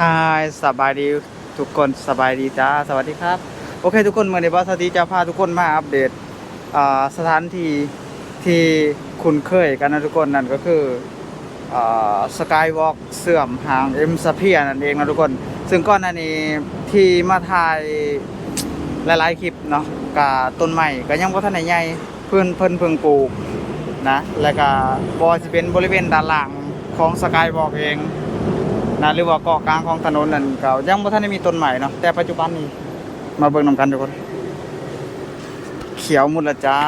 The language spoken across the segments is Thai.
ฮายสบายดีทุกคนสบายดีจ้าสวัสดีครับ โอเค ทุกคนเมื่อในบอสตีจะพาทุกคนมาอัปเดตสถานที่ที่คุ้นเคยกันนะทุกคนนั่นก็คือสกายวอล์กเสื่อมหางเอ็มสเพียนั่นเองนะทุกคน ซึ่งก้อนหน้านี้ที่มาถ่ายหลายๆคลิปเนาะกับต้นใหม่ก็ยังบ่ทันได้ใหญ่เพิ่นเพิ่นเพิ่งปลูกนะ แล้วก็บ่ว่าสิเป็นบริเวณด้านหล่างของสกายวอล์กเอง นะหรือว่าเกาะกลางของถนนนั่นเก็ยังบ่ทันได้มีต้นใหม่เนาะแต่ปัจจุบันนี้มาเบิ่งนำกันทุกคนเขียวหมดละจ้า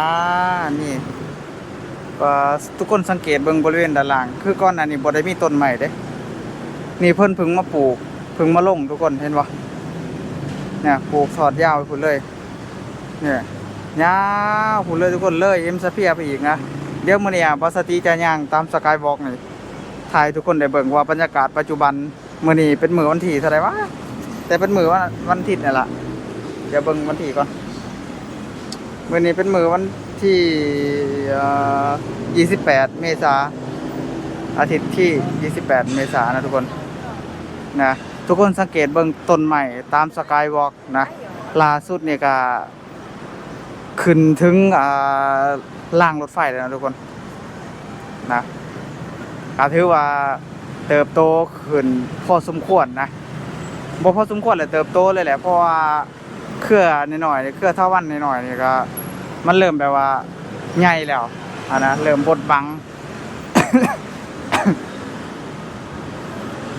นี่ทุกคนสังเกตเบิ่งบริเวณด้านล่าง คือก่อนหน้านี้บ่ได้มีต้นใหม่เด้นี่เพิ่นพิ่งมาปลูกพิ่งมาลงทุกคนเห็นบ่เนี่ยปลูกสอดยาวไปพุ่นเลยเนี่ยยาวพุ่นเลยทุกคนเลยเอ็มสเปียไปอีกนะเดี๋ยวมื้อนี้อะบอสติจะย่างตามสกายวอล์กนี่ ถ่ายทุกคนได้เบิ่งว่าบรรยากาศปัจจุบันมื้อนี้เป็นมื้อวันที่เท่าไหร่วะแต่เป็นมื้อวันวันอาทิตย์นี่ล่ะเดี๋ยวเบิ่งวันที่ก่อนมื้อนี้เป็นมื้อวันที่ 28 เมษาอาทิตย์ที่ 28 เมษายนนะทุกคนนะทุกคนสังเกตเบิ่งต้นใหม่ตามสกายวอล์กนะล่าสุดเนี่ยก็ขึ้นถึงล่างรถไฟแล้วนะทุกคนนะ ก็ถือว่าเติบโตขึ้นพอสมควรนะบ่พอสมควรเลยเติบโตเลยแหละเพราะว่าเครือน้อยๆเครือเท่าวันน้อยๆนี่ก็มันเริ่มแบบว่าใหญ่แล้วอะนะเริ่มบดบัง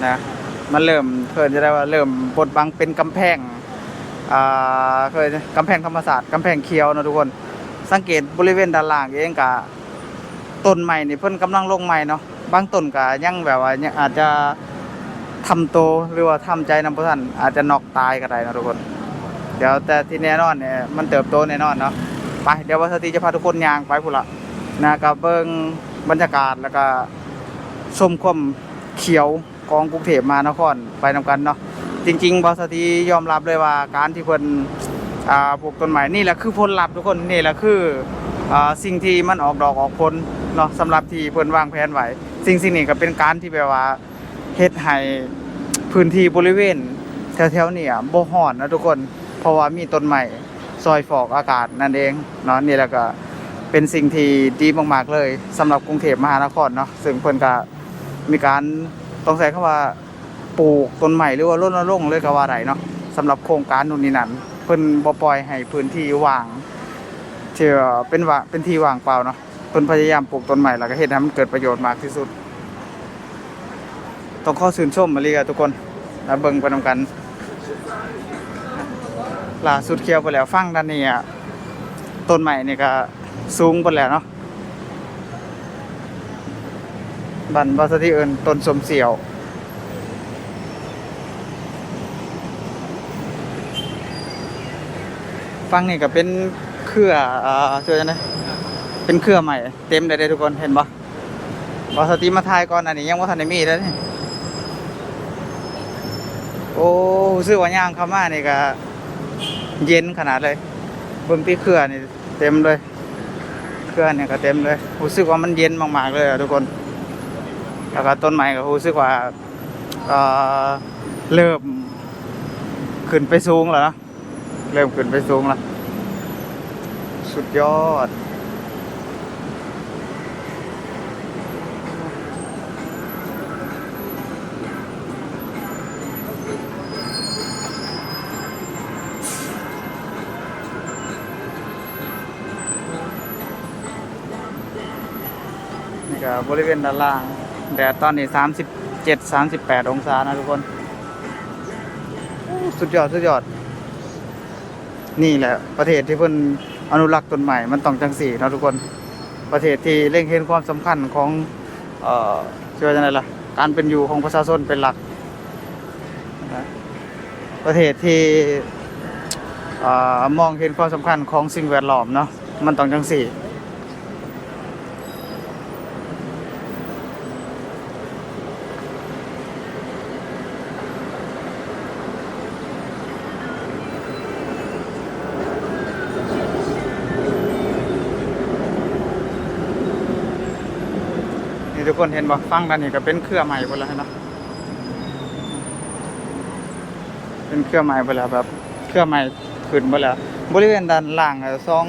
นะมันเริ่มเพิ่นจะได้ว่าเริ่มบดบังเป็นกำแพงอ่าเคยกำแพงธรรมศาสตร์กำแพงเขียวนะทุกคน สังเกตบริเวณด้านล่างเองกะต้นใหม่นี่เพิ่นกำลังลงใหม่เนาะบางต้นก็ยังแบบว่ายังอาจจะทำโตหรือว่าทำใจนำบ่ทันอาจจะนอกตายก็ได้นะทุกคน เดี๋ยวแต่ที่แน่นอนเนี่ยมันเติบโตแน่นอนเนาะไปเดี๋ยววัสติจะพาทุกคนย่างไปพุ่นละนะก็เบิ่งบรรยากาศแล้วก็ชมความเขียวของกรุงเทพมานครไปนำกันเนาะจริงๆบริษัทที่ยอมรับเลยว่าการที่เพิ่นอ่าปลูกต้นไม้นี่แหละคือผลลัพธ์ทุกคนนี่แหละคืออสิ่งที่มันออกดอกออกผลเนาะสำหรับที่เพิ่นวางแผนไว้ สิ่งสิ่งนี้ก็เป็นการที่แบบว่าเฮ็ดให้พื้นที่บริเวณ แถวๆนี้อะบ่ร้อนนะทุกคน เพราะว่ามีต้นไม้ซอยฟอกอากาศนั่นเองเนาะนี่แหละก็เป็นสิ่งที่ดีมากๆเลยสำหรับกรุงเทพมหานครเนาะซึ่งเพิ่นก็มีการต้องใช้คำว่าปลูกต้นใหม่หรือว่ารณรงค์เลยก็ว่าได้เนาะสำหรับโครงการนู่นนี่นั่นเพิ่นบ่ปล่อยให้พื้นที่ว่างที่ว่าเป็นว่าเป็นที่ว่างเปล่าเนาะ เพิ่นพยายามปลูกต้นใหม่แล้วก็เฮ็ดให้มันเกิดประโยชน์มากที่สุด ต้องขอชื่นชมมาเลยทุกคนแล้วเบิ่งไปนำกันล่าสุดเขียวไปแล้วฟังด้านนี้อะต้นใหม่นี่ก็สูงไปแล้วเนาะบันบาสที่เอินต้นสมเสียวฟังนี่ก็เป็นเครืออ่าเชื่อจังได เป็นเครือใหม่เต็มเลยเด้ทุกคนเห็นปะบอสติมาทายก่อนอันนี้ยังว่าทันได้มีเลยนี่โอ้ซื้อว่าย่างเข้ามานี่ก็เย็นขนาดเลยบิ่งที่เครือนี่เต็มเลย เครือนี่ก็เต็มเลยรู้สึกว่ามันเย็นมากๆเลยทุกคนแล้วก็ต้นไม้ก็รู้สึกว่าเริ่มขึ้นไปสูงแล้วนอะเริ่มขึ้นไปสูงแล้วสุดยอด ก็บริเวณด้านล่าง แดดตอนนี้ 37 38 องศานะทุกคนสุดยอดสุดยอด นี่แหละ ประเทศที่เพิ่นอนุรักษ์ต้นใหม่มันต้องจังสี่นะทุกคน ประเทศที่เล็งเห็นความสำคัญของ เอ่อชื่อว่าจังไดล่ะ การเป็นอยู่ของประชาชนเป็นหลัก ประเทศที่อมองเห็นความสำคัญของสิ่งแวดล้อมเนาะมันต้องจังสี่ นี่ทุกคนเห็นบ่ฟังด้านนี้ก็เป็นเครือใหม่หมดแล้วเนาะเป็นเครื่องไม้ไปแล้วแบบเครื่องไม้ขึ้นไปแล้ว บริเวณด้านล่างอะสอง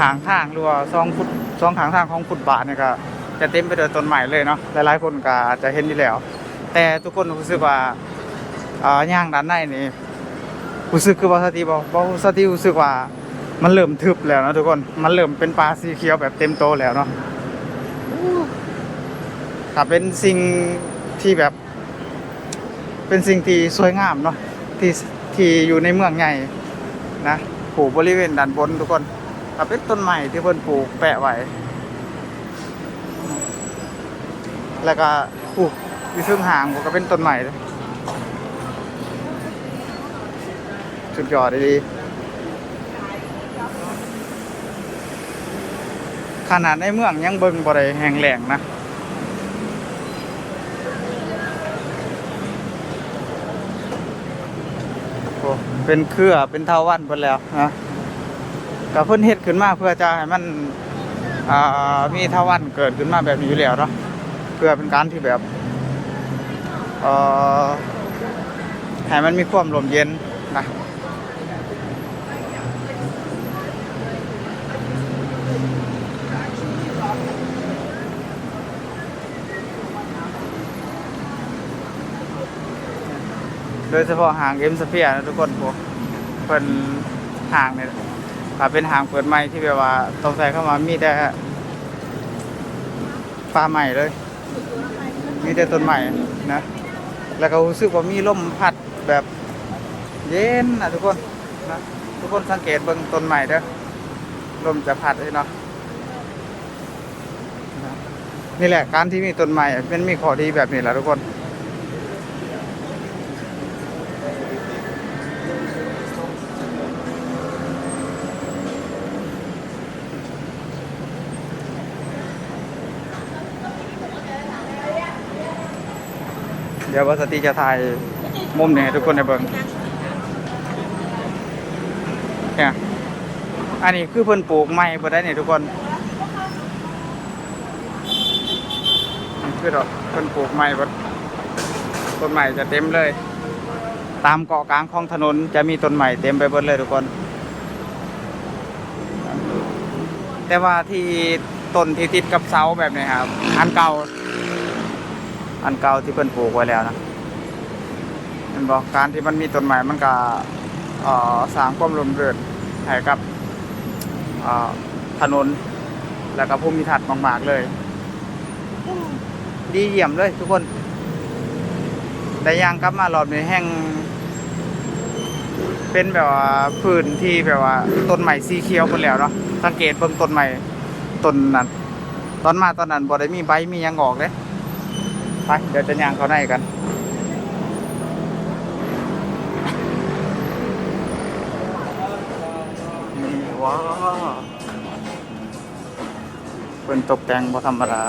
หางทางหรือว่าสองฟุตสองหางทางของฟุตบาทเนี่ยก็จะเต็มไปด้วยต้นไม้เลยเนาะหลายๆคนก็อาจจะเห็นอยู่แล้ว แต่ทุกคนรู้สึกว่าอ่าย่างด้านในนี่รู้สึกคือว่าสติบอกบอกสติรู้สึกว่ามันเริ่มทึบแล้วนะทุกคน มันเริ่มเป็นปลาสีเขียวแบบเต็มโตแล้วเนาะ ถ้าเป็นสิ่งที่แบบ เป็นสิ่งที่สวยงามเนาะที่ที่อยู่ในเมืองใหญ่นะปลูกบริเวณด้านบนทุกคนถ้าเป็นต้นไม้ที่เพิ่นปลูกแปะไว้แล้วก็ปลูกอยู่ซึ่งห่างก็เป็นต้นไม้เลยสุดยอดดีขนาดในเมืองยังเบิ่งบ่ได้แห้งแล้งนะ เป็นเครือเป็นเทาวันไปแล้วนะกับเพิ่นเฮ็ดขึ้นมาเพื่อจะให้มันอ่ามีเทาวันเกิดขึ้นมาแบบนี้อยู่แล้วเนาะเพื่อเป็นการที่แบบอ่อให้มันมีความลมเย็นนะ โดยเฉพาะหางเอ็มสเฟียนะทุกคนพวกเพิ่นหางเนี่ยถ้าเป็นหางเปิดใหม่ที่แบบว่าต้องใส่เข้ามามีแต่ฟ้าใหม่เลย มีแต่ต้นใหม่นะแล้วก็รู้สึกว่ามีลมพัดแบบเย็นนะทุกคนนะทุกคนสังเกตเบิ่งต้นใหม่เด้อลมจะพัดเลยเนาะนี่แหละการที่มีต้นใหม่เป็นมีข้อดีแบบนี้แหละทุกคน เดี๋ยววัสติจะถ่ายมุมนี้ให้ทุกคนได้เบิ่งเนี่ยอันนี้คือเพิ่นปลูกไม้เพิ่นได้เนี่ยทุกคนนี่คือดอกเพิ่นปลูกไม้เพิ่นต้นไม้จะเต็มเลย ตามเกาะกลางของถนนจะมีต้นไม้เต็มไปหมดเลยทุกคน แต่ว่าที่ต้นที่ติดกับเสาแบบนี้ครับ อันเก่า อันเก่าที่เพิ่นปลูกไว้แล้วนะเห็นบอกการที่มันมีต้นไม้มันก็สร้างความร่มรื่นให้กับถนน แล้วก็ภูมิทัศน์มากๆเลย ดีเยี่ยมเลยทุกคนแต่ยางกลับมารอบนี้แห้งเป็นแบบว่าพื้นที่แบบว่าต้นใหม่สีเขียวหมดแล้วเนาะสังเกตเบิ่งต้นใหม่ต้นนั้น ตอนมาตอนนั้นบ่ได้มีใบมียังออกเลย ไปเดี๋ยวจะย่างเขาในกันนี่ว้าเป็นตกแต่งบ่ธรรมดา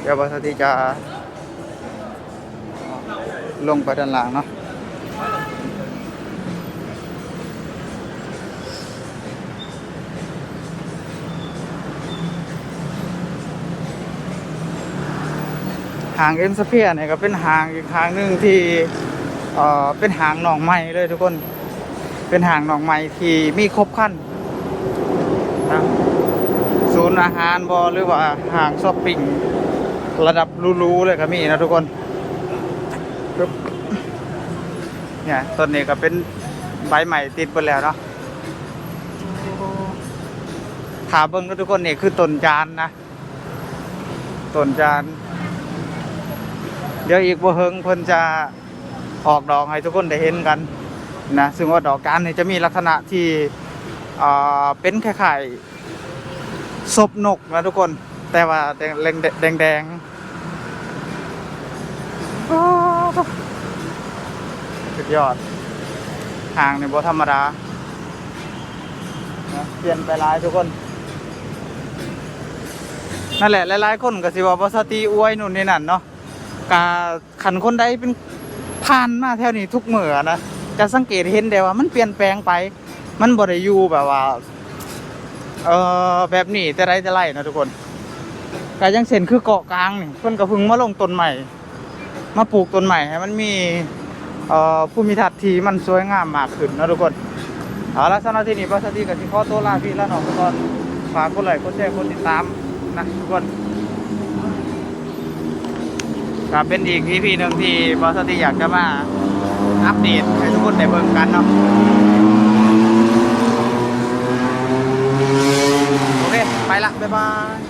เดี๋ยวบริษัทที่จะลงไปด้านล่างเนาะ หางเอ็มสเปียเนี่ยก็เป็นหางอีกหางหนึ่งที่เอ่อเป็นหางหนองไม้เลยทุกคน เป็นหางหนองไม้ที่มีครบครันนะศูนย์อาหารบอหรือว่าหางช้อปปิ้งระดับรู้ๆเลยก็มีนะทุกคนเนี่ยต้นนี้ก็เป็นใบใหม่ติดไปแล้วเนาะถาเบิ้งนทุกคนนี่คือต้นจานนะต้นจาน เดี๋ยวอีกบ่เฮิงเพิ่นจะออกดอกให้ทุกคนได้เห็นกันนะซึ่งว่าดอกการนี่จะมีลักษณะที่เป็นคล้ายๆศพนกนะทุกคน แต่ว่าแดงแดงแดงๆอ้าวสุดยอดห่างในบ่ธรรมดานะเปลี่ยนไปหลายทุกคน นั่นแหละหลายๆคนก็สิว่าบ่สติอวยนู่นนี่นั่นเนาะ กาขันคนใดเป็นผ่านมาแถวนี้ทุกเมื่อนะจะสังเกตเห็นได้ว่า มันเปลี่ยนแปลงไป มันบ่ได้อยูแบบว่า เออแบบนี้แต่ไรแต่ไรนะทุกคนก็ยังเส้นคือเกาะกลางนี่เพิ่นก็เพิ่งมาลงต้นใหม่ มาปลูกต้นใหม่ให้มันมีเอ่อภูมิทัศน์ที่มันสวยงามมากขึ้นนะทุกคนเอาละสำหรับที่นี่บริษัทที่กับที่ขอตัวลาพี่ละน้องทุกคนฝากกดไลค์กดแชร์กดติดตามนะทุกคน ก็เป็นอีกที่หนึ่งที่บอสตีอยากจะมาอัปเดตให้ทุกคนได้เบิ่งกันเนาะโอเค ไปละ บ๊ายบาย